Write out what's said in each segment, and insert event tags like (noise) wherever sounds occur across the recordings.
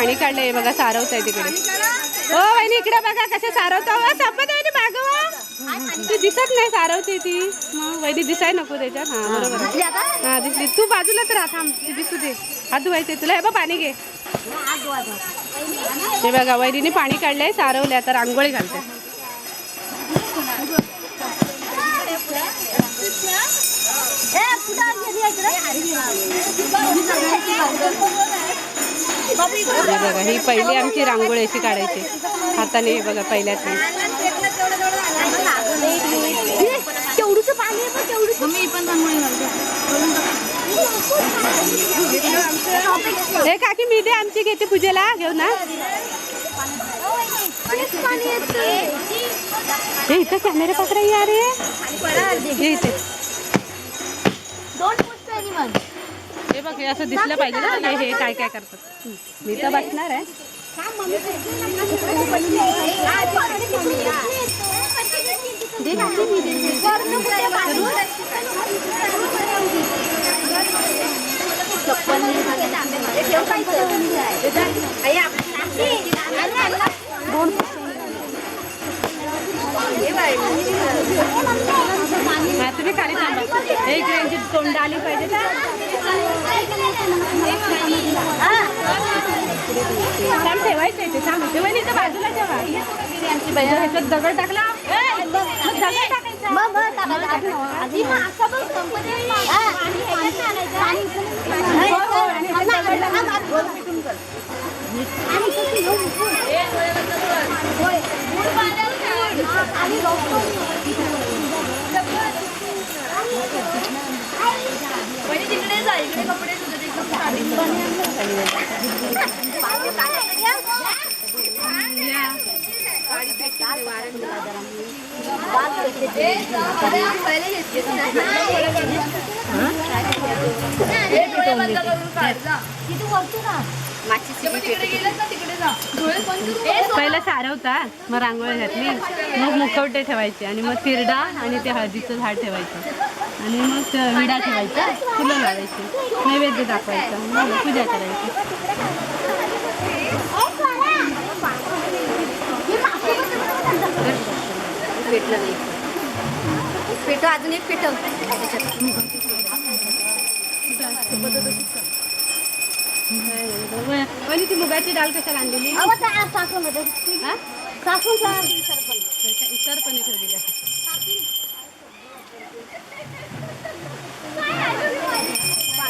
पाणी काढलंय बघा सारवत आहे तिकडे. हो वहिनी इकडे बघा कसं सारवता हो. संपत वहिनी मागवा ती दिसत नाही सारवते ती. मग वहिनी दिसाय नको त्याच्यात. हा बरोबर. हा दिसली. तू बाजूला तर राहा थांब. ती दिसू दे. हात धुवायचे. तुला हे बघ पाणी घे. हे बघा वहिनीने पाणी काढलंय सारवले आता रांगोळी घालते. हे बघा ही पहिली आमची रांगोळी अशी काढायची. हाताने हे बघा पहिल्याच आहे हे काकी मी दे आमची घेते पूजेला. घेऊ ना. हे इथं कॅमेरा पकडा या रे. हे इथे. दोन पुष्प आहे मग हे बघ हे असं दिसलं पाहिजे ना हे हे काय काय करतात. मी तर बसणार आहे. हा तुम्ही खाली थांबा. हे इकडे तोंड आली पाहिजे. ना थांब ठेवायचं ते थांब ते वहिनी बाजूला ठेवा ह्याच्यात दगड टाकला ए, मग दगड टाकायचा पहिलं सारवतात मग रांगोळी घातली. मग मुखवटे ठेवायचे आणि मग तिरडा आणि ते हळदीचं झाड ठेवायचं. आणि मग विडा ठेवायचा फुलं लावायची नैवेद्य दाखवायचा पूजा करायची. पेटलं अजून एक पेटव. आणि ती मुगाची डाल कशाला आणलेली? सासून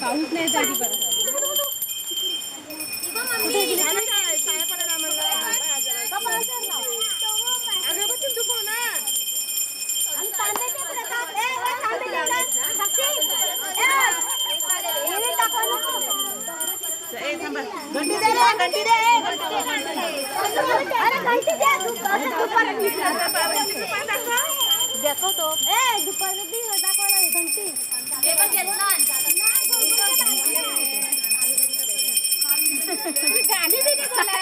पाऊस नाही येत आधी परत दाखवतो ए दुपारचं दाखवायला घंटी कांद्यातलं पाणी घे ना कांद्यातलं आहे बघ हा, घ्यायचं कांद्यात? दे, कुठे आहे तो? हा, कांदा एक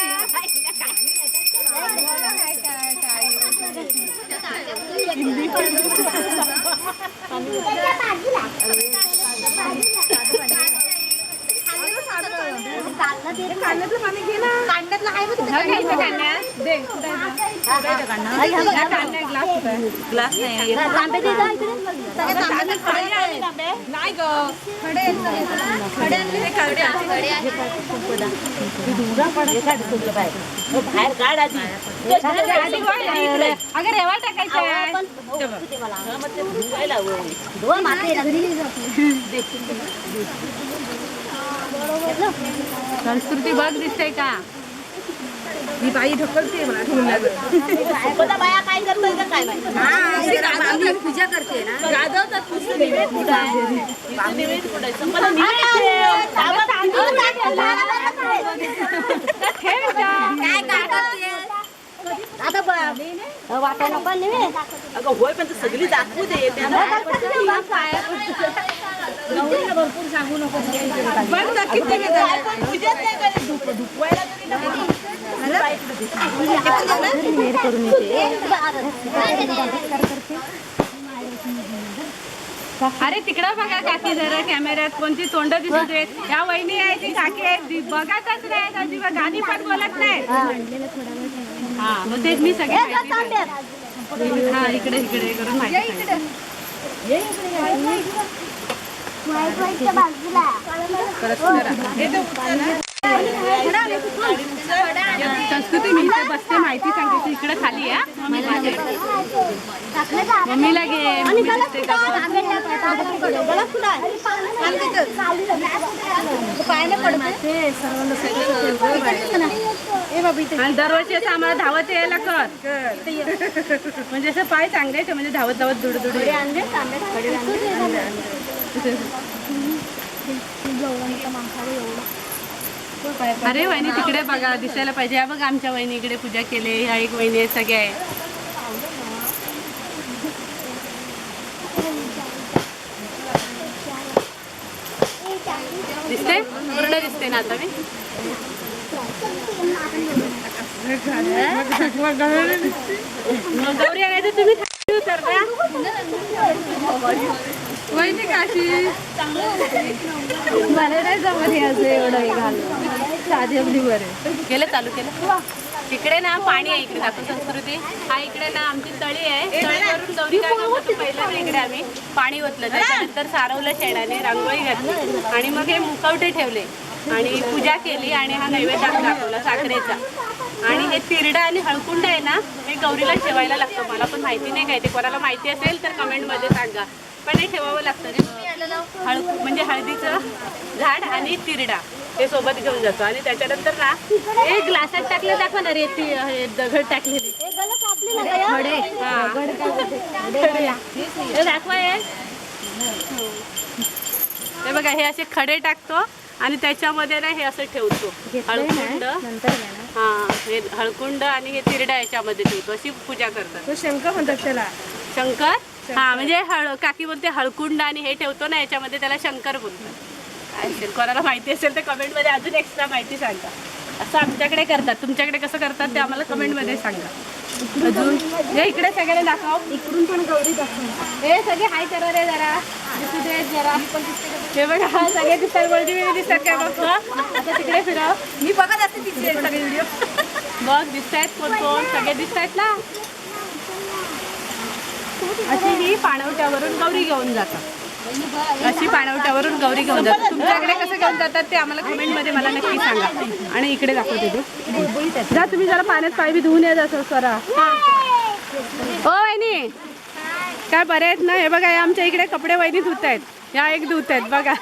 ग्लास कुठे आहे? ग्लास नाही नाही ग अगं रेवा टाकायचं आहे. दोन माते संस्कृती बघ दिसते का ही बाई ढकलते मला स्वतः बाया काय करतोय का काय माहिती? पूजा करते ना. गाजवतात आता वाटायला पण नाही अगं होय पण सगळी दाखवू दे. भरपूर सांगू नको. अरे तिकडं बघा काकी जरा कॅमेऱ्यात कोणती तोंड दिसत आहेत. या वहिनी आहे ती काकी आहे ती बघतच नाही अजिबात गाणी पण बोलत नाही. हा. मग तेच मी सगळे. हा इकडे इकडे करून माहिती. संस्कृती मी इथे बसते माहिती सांगते तू इकडे खाली आहे मम्मीला घे दरवर्षी असं आम्हाला धावत यायला कर. म्हणजे असं पाय चांगले म्हणजे धावत धावत दुड दुड (laughs) अरे वहिनी तिकडे बघा दिसायला पाहिजे. बघ आमच्या वहिनी इकडे पूजा केली. ह्या एक वहिनी आहे सगळ्या आहे दिसते पूर्ण दिसते ना आता मी? गौरी आणायचं तुम्ही वहिनी काशी? मला नाही जमत हे असं एवढं हे बरे. केलं चालू केलं. तिकडे ना पाणी आहे इकडे दाखव संस्कृती. हा इकडे ना आमची तळी आहे. तळीवरून गौरी काय करत होतो पहिल्यांदा इकडे आम्ही पाणी ओतलं. त्याच्यानंतर सारवलं शेणाने रांगोळी घातली. आणि मग हे मुखवटे ठेवले. आणि पूजा केली आणि हा नैवेद्य दाखवला साखरेचा. आणि हे तिरडा आणि हळकुंड आहे ना हे गौरीला ठेवायला लागतं. मला पण माहिती नाही काय ते. कोणाला माहिती असेल तर कमेंटमध्ये सांगा. पण हे ठेवावं लागतं. रे हळ म्हणजे हळदीचं झाड आणि तिरडा. हे सोबत घेऊन जातो. आणि त्याच्यानंतर ना हे ग्लासात टाकले दाखवा ना रेती हे दगड टाकलेले. खडे. हा. खडे. हे दाखवा हे. हे बघा हे असे खडे टाकतो आणि त्याच्यामध्ये ना हे असं ठेवतो. हळकुंड. हा हे हळकुंड आणि हे तिरडा याच्यामध्ये ठेवतो. अशी पूजा करतात. शंकर म्हणतात त्याला. शंकर? हा म्हणजे हळ काकी बोलते हळकुंड आणि हे ठेवतो ना याच्यामध्ये त्याला शंकर बोलतात. असेल. कोणाला माहिती असेल तर कमेंटमध्ये अजून एक्स्ट्रा माहिती सांगा. असं आमच्याकडे करतात. तुमच्याकडे कसं करतात ते आम्हाला कमेंटमध्ये सांगा. अजून? हे इकडे सगळ्यांना दाखव. इकडून पण गौरी दाखव. हे सगळे हाय करा रे जरा. दिसू दे जरा. हे बघा हा सगळे दिसतात. बोलती वेळी दिसतात काय बघ? आता तिकडे फिराव. मी बघत असते तिचे सगळे व्हिडिओ बघ दिसतायत कोण कोण? सगळे दिसतायत ना? अशी ही पाणवट्यावरून गौरी घेऊन जातात. अशी पाणवट्यावरून गौरी घेऊन जातात. तुमच्याकडे कसं घेऊन जातात ते आम्हाला कमेंटमध्ये मला नक्की सांगा. आणि इकडे दाखवते जा तुम्ही जरा पाण्यात पाय बी धुवून येत असं सरा हो वहिनी. काय बरे आहेत ना? हे बघा हे आमच्या इकडे कपडे वहिनी धुत आहेत. या एक धुत आहेत बघा.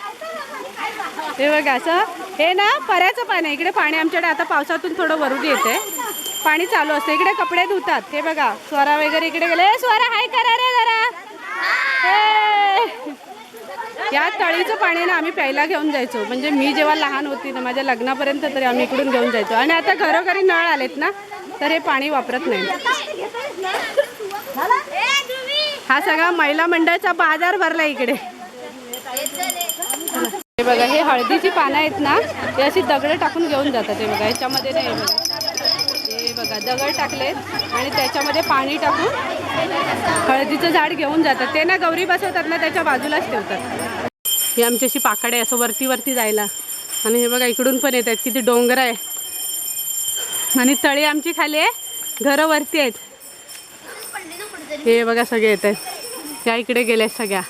हे बघा असं. हे ना पऱ्याचं पाणी आहे. इकडे पाणी आमच्याकडे आता पावसातून थोडं वरून येते. पाणी चालू असतं. इकडे कपडे धुतात. हे बघा स्वरा वगैरे इकडे गेले. स्वरा हाय करा रे जरा. या तळीचं पाणी ना आम्ही प्यायला घेऊन जायचो. म्हणजे मी जेव्हा लहान होती ना माझ्या लग्नापर्यंत तरी आम्ही इकडून घेऊन जायचो. आणि आता घरोघरी नळ आलेत ना तर हे पाणी वापरत नाही. हा सगळा महिला मंडळाचा बाजार भरला इकडे. हे बघा हे हळदीची पानं आहेत ना ते अशी दगड टाकून घेऊन जातात हे बघा याच्यामध्ये नाही हे बघा दगड टाकलेत आणि त्याच्यामध्ये पाणी टाकून हळदीचं झाड घेऊन जातात. ते ना गौरी बसवतात ना त्याच्या बाजूलाच ठेवतात. हे आमची अशी पाकडे असं वरती वरती जायला. आणि हे बघा इकडून पण येत आहेत किती डोंगर आहे. आणि तळी आमची खाली आहे घरं वरती आहेत. हे बघा सगळे येत आहेत. या इकडे गेल्या सगळ्या.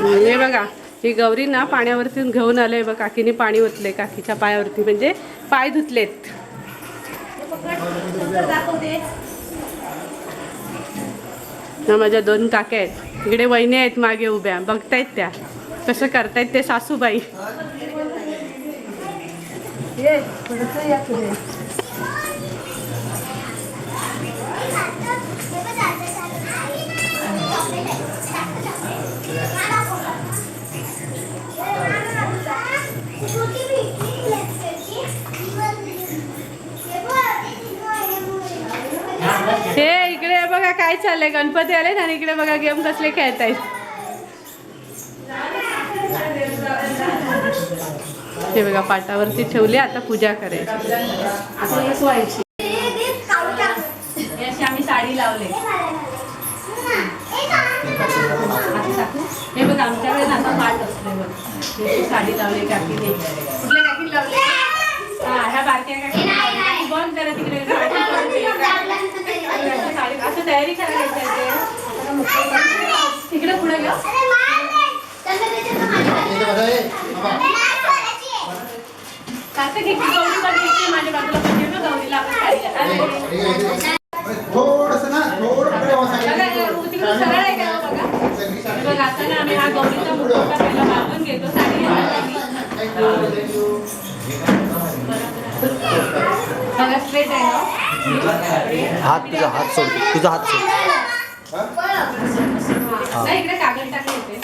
हे बघा ही गौरी ना पाण्यावरती घेऊन आले. बघ काकीने पाणी ओतले काकीच्या पायावरती. म्हणजे पाय धुतलेत. ना माझ्या दोन काक्या आहेत. इकडे वहिनी आहेत मागे उभ्या. बघतायत त्या. कसं करतायत ते सासूबाई. बघा काय चाललंय. गणपती आले आणि इकडे बघा गेम कसले खेळतायत. ते बघा पाटावरती ठेवली आता पूजा करायची. आम्ही साडी लावले. हे बघ आमच्याकडे आता पाठ असते बघ. साडी लावली काकीने कुठल्या लावले? हा ह्या बारक्या काकी बंद करा तिकडे. असं तयारी करायची आहे ते. तिकडे पुढे घ्या. काका घे की गौरी पण घे माझ्या बाजूला पण घे बघ गौरीला. हे सरळ आहे का बघा? सगळी साडी बघ आता ना आम्ही हा गौरीचा मुखवटा पहिला बांधून घेतो. साडी. बघा स्ट्रेट आहे ना हात तुझा हात सोड तुझा हात सोड. नाही इकडे कागद टाकले होते.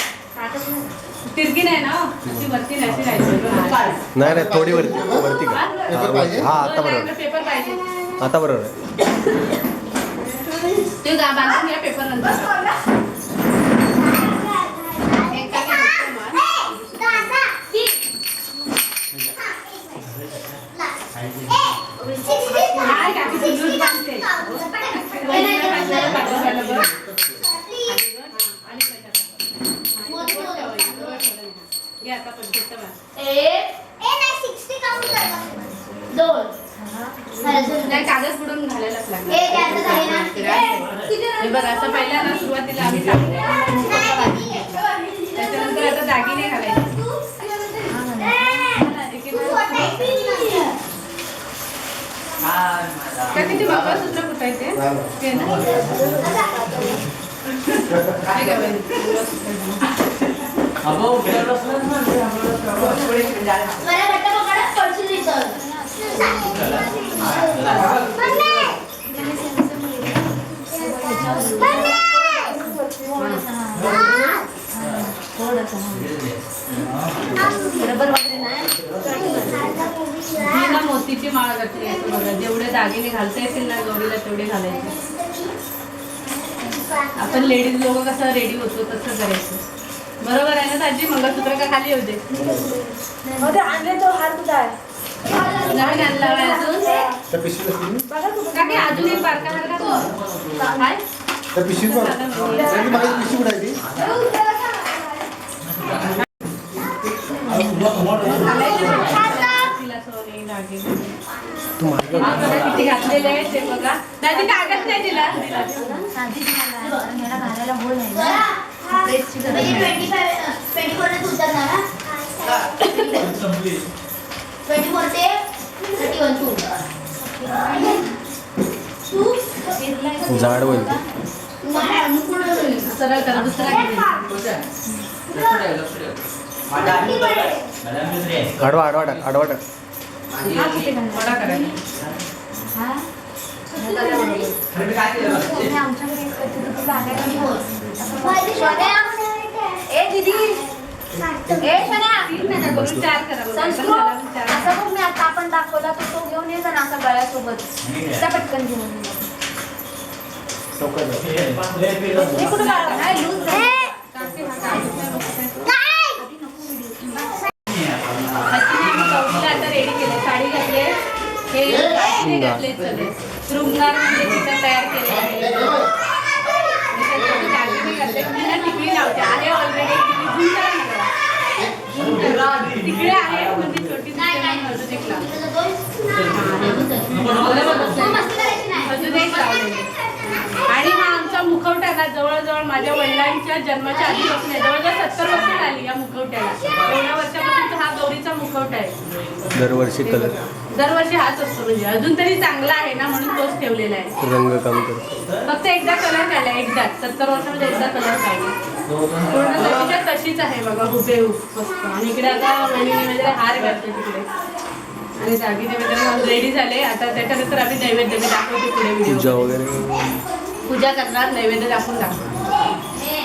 तिरकी नाही ना? अशी वरती नाही अशी राहायची नाही नाही थोडी वरती वरती का हा, आता बरोबर. पेपर पाहिजे. आता बरोबर. आहे ते गा- बांधून घ्या पेपर नंतर एक टाकी फक्त मार. काय काकी तू दूध बांधते वहिनीला पाठवायला पाठवायला बघ. आणि काय टाका. घे आता पण फक्त बांध. नाही कागद बुडून घालायलाच? हे बघ असं पहिल्या सुरुवातीला आम्ही का किती मंगळसूत्र कुठं आहे ते? ते ना? मी ना मोतीची माळ घातली आहे बघा जेवढे दागिने घालता येतील ना गौरीला तेवढे घालायचे. आपण लेडीज लोक कसं रेडी होतो तसं करायचं. बरोबर आहे ना ताजी मंगळसूत्र का खाली होते आणले तो हार कुठं आहे? आणला अजून. त्या पिशवीत असतील ना? बघा तुम्ही का की अजून एक बारका हार का काय? त्या पिशवीत बघ. त्यांनी माझी पिशवी कुठे आहे ती? किती घातलेले आहे ते बघा. दादी कागद नाही दिला? ट्वेंटी फोर ते थर्टी वन टू जाड होईल सरळ करा दुसरा घे. आडवा आडवा टाक आडवा टाक. ए दीदी ए शन्या विचार करा बघा. संस्कृत विचार. असा बघ मी आता आपण दाखवला तो तो घेऊन ये ना असा गळ्यासोबत त्या पटकन घेऊन ये. चौकात जा. हे कुठं काढलं? नाही, लूज आहे. काकी हा कागद नाही बघताय. ह्याची मी चौकीला आता रेडी केले साडी घातली हे घातले सगळे. शृंगार म्हणजे तिथं तयार केले आहे. टिकली लावते. आहे ऑलरेडी टिकली. तिकडे आहे म्हणजे छोटी अजून एक लाव. मस्ती करायची नाही. अजून एक लावलेली. आणि हा आमचा मुखवटा ना जवळजवळ माझ्या वडिलांच्या जन्माच्या आधीपासून आहे. जवळजवळ सत्तर वर्ष झाली या मुखवट्याला. एवढ्या वर्षापासून हा गौरीचा मुखवटा आहे. दरवर्षी कलर. दरवर्षी हाच असतो म्हणजे. अजून तरी चांगला आहे ना म्हणून तोच ठेवलेला आहे. रंग काम करतो. फक्त एकदा कलर काढला एकदा. सत्तर वर्षामध्ये एकदा कलर काढला. पूर्ण तशीच आहे बघा हुबेहूब. मस्त. आणि इकडे आता वहिनी वगैरे हार घातले तिकडे. आणि दागिने वगैरे रेडी झाले. आता त्याच्यानंतर आम्ही नैवेद्य दाखवते पुढे पूजा वगैरे? पूजा करणार नैवेद्य दाखवून दाखव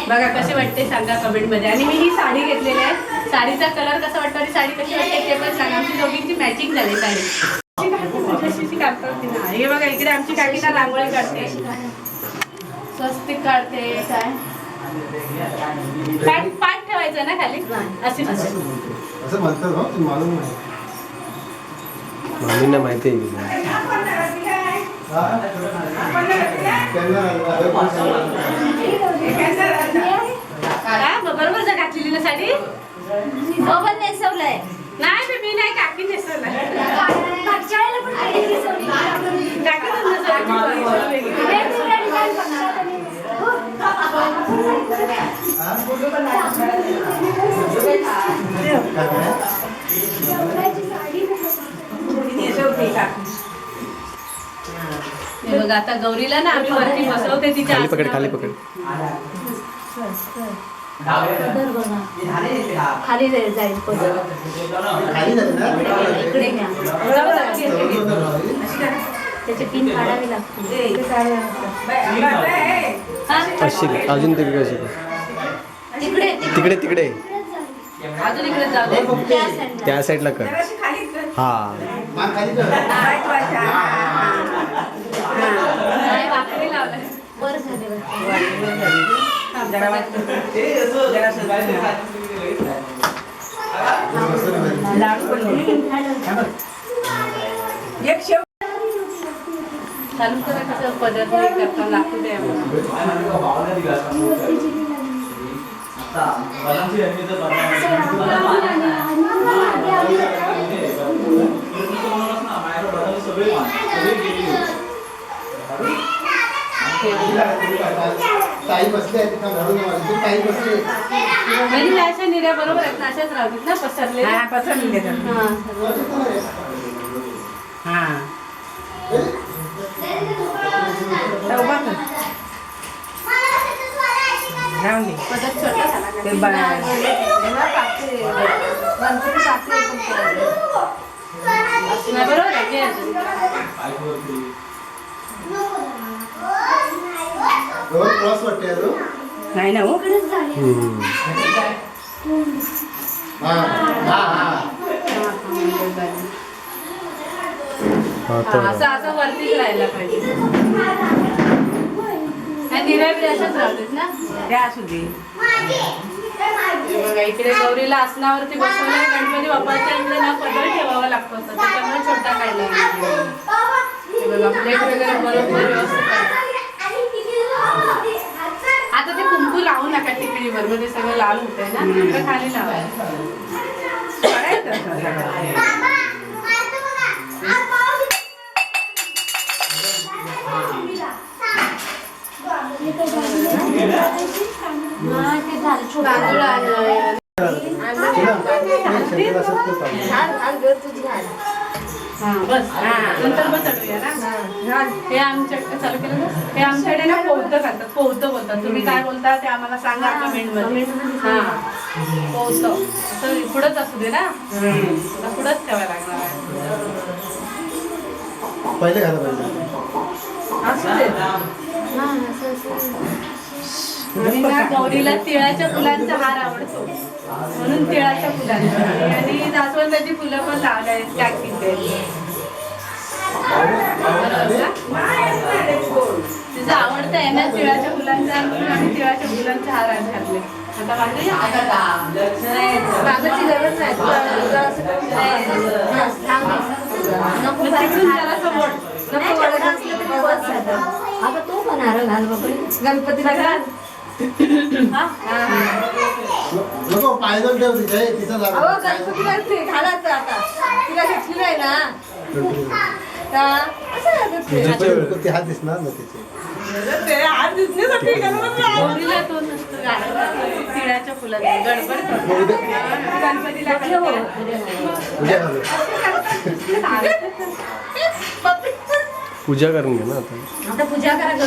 बघा कसे वाटते सांगा कमेंटमध्ये आणि मी ही साडी घेतलेली आहे. साडीचा कलर कसा वाटतो आणि साडी कशी वाटते ते पण सांगा. आमची दोघींची मॅचिंग झाली साडी. हे बघा इकडे आमची काकी ना रांगोळी काढते. स्वस्तिक काढते काय? पाठ पाठ ठेवायचं ना खाली? अशी असं म्हणतात हो तुम्ही मालूम नाही. मम्मींना माहिती आहे हा? हा, बरोबर जा घातलेली ना साडी? नेसवलाय. नाही बे, मी नाही काकी नेसवलं मागच्या वेळेला पण काही नेसवली. काकी पण नेसवलं. वेगवेगळ्या design बनवतात आणि- नवऱ्याची साडी हे. बघा आता गौरीला ना आम्ही वरती बसवते तिच्या खाली पकड खाली खाली जाईल जाईल पदर. इकडे. त्याची पिन काढावी. हा? अजून तिकडे अशी तिकडे तिकडे. तिकडे त्या साईडला कर. हा. झाले वर. चालू करा कसं पदार्थ हे करता लागतो ते आम्हाला. ताई बसली आहे तिथं घरून. आली. ती ताई बसली अशा निऱ्या बरोबर आहेत ना अशाच राहतील ना पसरले पाकते पण करायचं. नाही, बरोबर आहे घे अजून. दोन क्रॉस वाटते नाही ना हो. हा हा हा. हा हा, असं असं वरतीच राहायला पाहिजे. ना? इकडे गौरीला आसनावरती बसवलंय गणपती बाप्पाच्या इकडे ना पदर ठेवावा लागतो. त्याच्यामुळे छोटा काढला बघा प्लेट वगैरे बरोबर व्यवस्थित आहे. आता ते कुंकू लावू मध्ये सगळं लाल होतंय ना? इकडे खाली लावायचं तांदूळ बस. नंतर बस ना? हे. आमच्या चालू केलं ना? हे आमच्याकडे ना पोहतं खातात पोहतं बोलतात. तुम्ही काय बोलता ते आम्हाला सांगा कमेंटमध्ये हा. पोहतं असं पुढंच असू दे ना? पुढंच ठेवायला लागणार आहे. पहिले पाहिजे असू दे. हा, गौरीला तिळाच्या फुलांचा हार आवडतो. म्हणून तिळाच्या फुलांचा. आणि जास्वंदाची फुलं पण लावल्या आहेत टाकीत तिचं आवडतं आहे ना तिळाच्या फुलांचा? म्हणून आम्ही तिळाच्या फुलांचे हार आज घातले. आता गरज नाही. अगं तो पण हार घाल बाबा गणपतीला घाल? नको पायदल ठेव तिथे तिथं अहो जागा गणपतीला ते घालायचं आता तिला घेतली नाही ना का असं घालतात ते. तिचे ते हात दिसणार ना तिचे ते हात दिसण्यासाठी गणपती गौरीला तो नसतो घालायचा. तिळाच्या फुलांचा गडबड करतो. गणपतीला घालते. उद्या घालू (laughs) पूजा करून घे ना आता. आता पूजा करा गं.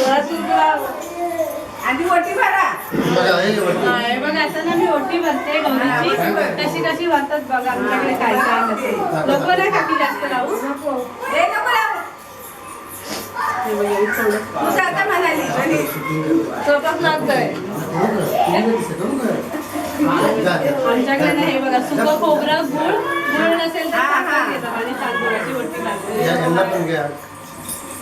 आधी वटी भरा. बघा वरती. बघा आता ना मी ओटी भरते गौरीची कशी कशी भरतात बघा आमच्याकडे काय काय नसते नको ना काकी जास्त लावू हे नको लावू. हे बघा, हे थोडं. तू जाता म्हणाली. आणि स्वतःच हे. आमच्याकडे ना हे बघा सुकं खोबरं गुळ गुळ नसेल तर साखर घेतात आणि तांदूळाची ओटी या लागते यांना पण घ्या.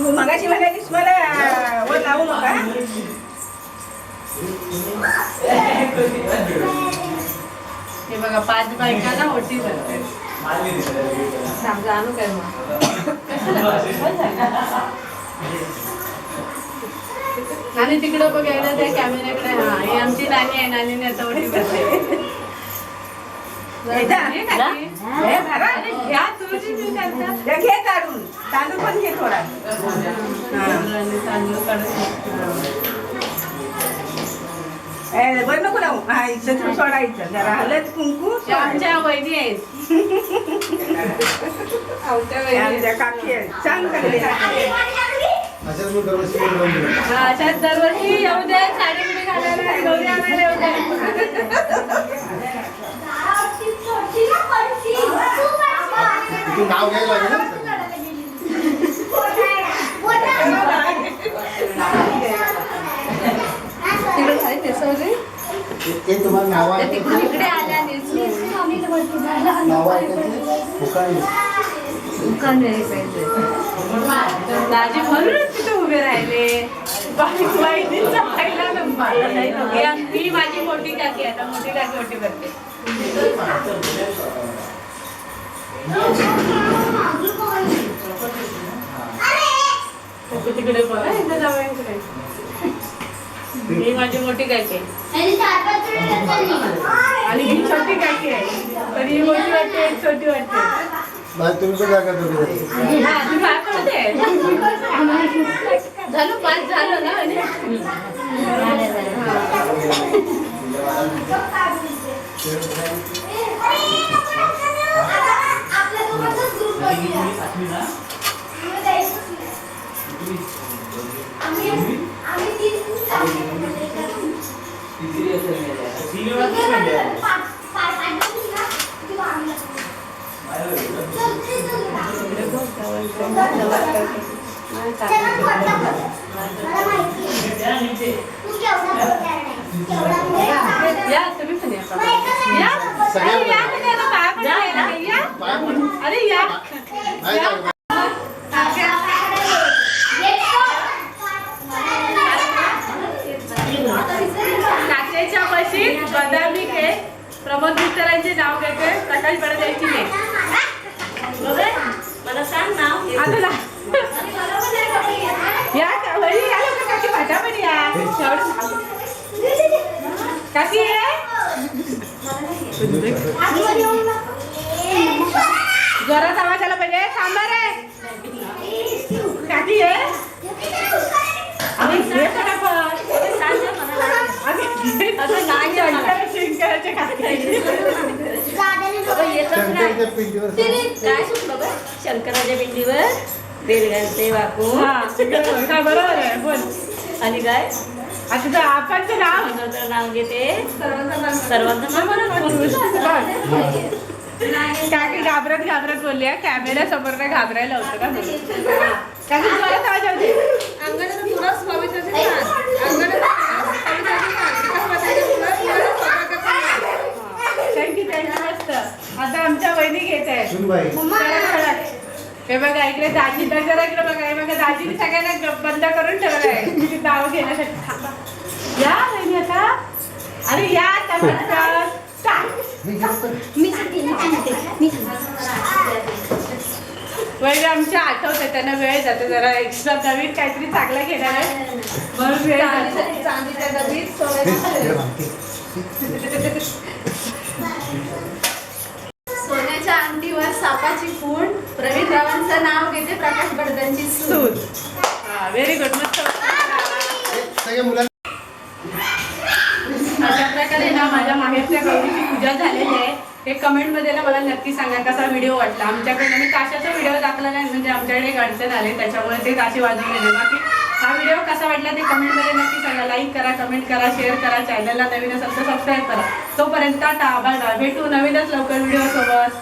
मगाशी म्हणालीस मला वर लावू नका. हे बघा पाच बायकांना ओटी भरते. जाणू काय मग? आणि तिकडं बघायला त्या कॅमेऱ्याकडे हा ही आमची नानी आहे नानीने आता ओटी भरते येता? हे काकी? हे भरा. अरे घ्या तुझी मी करता हे घे काढून तांदूळ पण घे थोडा. वर नको लावू. हा इथं सोडायचं जरा हलत कुंकू. आमच्या वहिनी आहेत. आमच्या काकी आहेत. करले अशाच दरवर्षी. हा, येऊ दे साडी बिडी घालायला गौरी आणायला येऊ दे तू नाव घ्यायला लागेल ते- तुम्हाला नाव आहे नाव आहे तिथे उभे राहिले ही माझी मोठी काकी आहे आता मोठी काकी मोठी करते तिकडे बघा इकडे ही माझी मोठी काकी आहे आणि ही छोटी काकी आहे तर ही मोठी वाटते एक छोटी वाटते पण जागा दोघी जणी. हा, तुम्ही बाहेर पडते. झालं पाच झालं ना म्हणजे या तुम्ही पण या या अरे या तुम्ही आता बाहेर पण यायला नाही. या बाय पण. अरे या नाही जागा. काचेच्या बशीत बदामी केक प्रमोद मिस्टरांचे नाव घेते प्रकाश बडद्यांची नाही मला सांग ना आता ला- या का- वहिनी, या लवकर काकी भाजा पण या एवढं- काकी ये. जोरात आवाज आला पाहिजे थांबा रे काकी ये अरे ये पटापट. अरे, शंकर- शंकराच्या काकी. शंकरच्या पिंडीवर काय सुटलं बघ शंकराच्या पिंडीवर बेल घालते वाकून हा. हा, बरोबर आहे बोल. आणि काय? आता तुझं आपांचं नाव? भगवंताचं नाव घेते. सर्वांचं नाव. म्हणून काकी घाबरत घाबरत बोलली आहे कॅमेरा समोर काय घाबरायला होतं का काकी थँक्यू थँक्यू मस्त. आता आमच्या वहिनी घेत आहे हे बघा इकडे दाजी जरा इकडे बघा. हे बघा दाजीने सगळ्यांना बंद करून ठेवलंय. नाव घेण्यासाठी थांबा. या वहिनी आता. अरे या आता. वहिनी आमच्या आठवते त्यांना वेळ जातो जरा. एक्स्ट्रा नवीन काहीतरी चांगलं घेणार आहे. म्हणून वेळ. चांदीच्या सापाची खूण. प्रवीण रावांचं नाव घेते प्रकाश बडदांची सून. व्हेरी गुड मस्त हे, अशा प्रकारे ना माझ्या माहेरच्या गौरीची पूजा झालेली आहे. हे कमेंटमध्ये ना मला नक्की सांगा कसा व्हिडिओ वाटला. आमच्याकडे मी काशाचा व्हिडिओ दाखला नाही म्हणजे आमच्याकडे एक अडचण आले त्याच्यामुळे ते काशी वाजवले नाही. बाकी हा व्हिडिओ कसा वाटला ते कमेंटमध्ये नक्की सांगा. लाईक करा कमेंट करा शेअर करा. चॅनलला नवीन असेल तर सबस्क्राईब करा. तोपर्यंत टाटा बाय बाय. भेटू नवीनच लवकर व्हिडिओ सोबत.